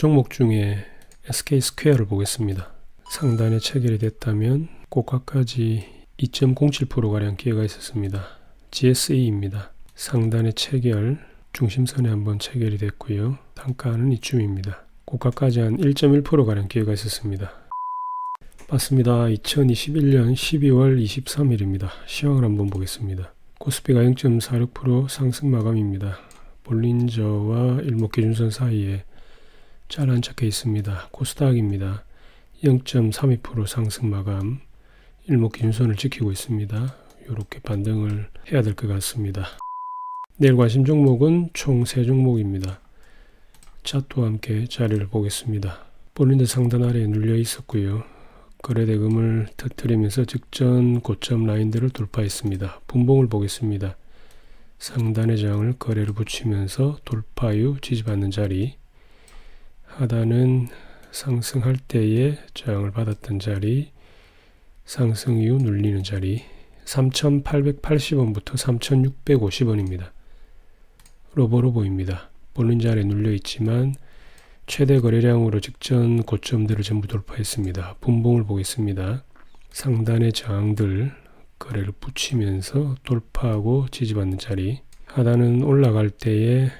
종목 중에 SK 스퀘어를 보겠습니다. 상단에 체결이 됐다면 고가까지 2.07%가량 기회가 있었습니다. GSE입니다. 상단에 체결, 중심선에 한번 체결이 됐고요. 단가는 이쯤입니다. 고가까지 한 1.1%가량 기회가 있었습니다. 맞습니다. 2021년 12월 23일입니다. 시황을 한번 보겠습니다. 코스피가 0.46% 상승 마감입니다. 볼린저와 일목기준선 사이에 잘 안착해 있습니다. 코스닥입니다. 0.32% 상승 마감 일목 기준선을 지키고 있습니다. 이렇게 반등을 해야 될 것 같습니다. 내일 관심 종목은 총 3종목입니다. 차트와 함께 자리를 보겠습니다. 볼린저 상단 아래에 눌려 있었고요. 거래대금을 터뜨리면서 직전 고점 라인들을 돌파했습니다. 분봉을 보겠습니다. 상단의 저항을 거래를 붙이면서 돌파 후 지지받는 자리 하단은 상승할 때에 저항을 받았던 자리 상승 이후 눌리는 자리 3,880원부터 3,650원입니다. 로보로보입니다. 볼린저 아래 눌려 있지만 최대 거래량으로 직전 고점들을 전부 돌파했습니다. 분봉을 보겠습니다. 상단의 저항들 거래를 붙이면서 돌파하고 지지받는 자리 하단은 올라갈 때에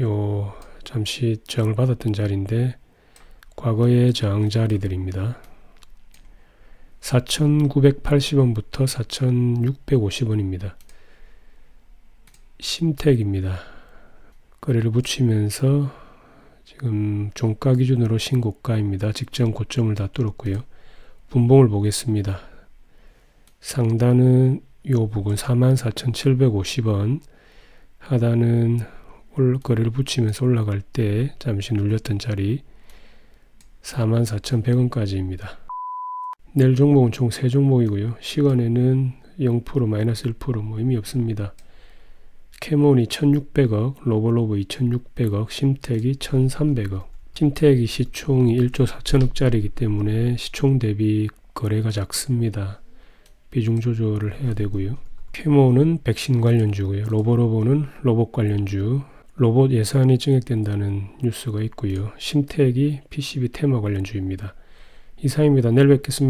요 잠시 저항을 받았던 자리인데 과거의 저항 자리들입니다. 4,980원부터 4,650원입니다. 심택입니다. 거래를 붙이면서 지금 종가 기준으로 신고가입니다. 직전 고점을 다 뚫었고요. 분봉을 보겠습니다. 상단은 요 부분 44,750원 하단은 올 거래를 붙이면서 올라갈 때 잠시 눌렸던 자리 44,100원까지입니다. 내일 종목은 총 3종목이고요. 시간에는 0% 마이너스 1%뭐 의미 없습니다. 캐몬이 1600억, 로볼로브 2600억, 심택이 1300억. 심택이 시총이 1조 4천억짜리이기 때문에 시총 대비 거래가 작습니다. 비중 조절을 해야 되고요. 캐몬은 백신 관련주고요. 로보로보는 로봇 관련주. 로봇 예산이 증액된다는 뉴스가 있고요. 심택이 PCB 테마 관련 주입니다. 이상입니다. 내일 뵙겠습니다.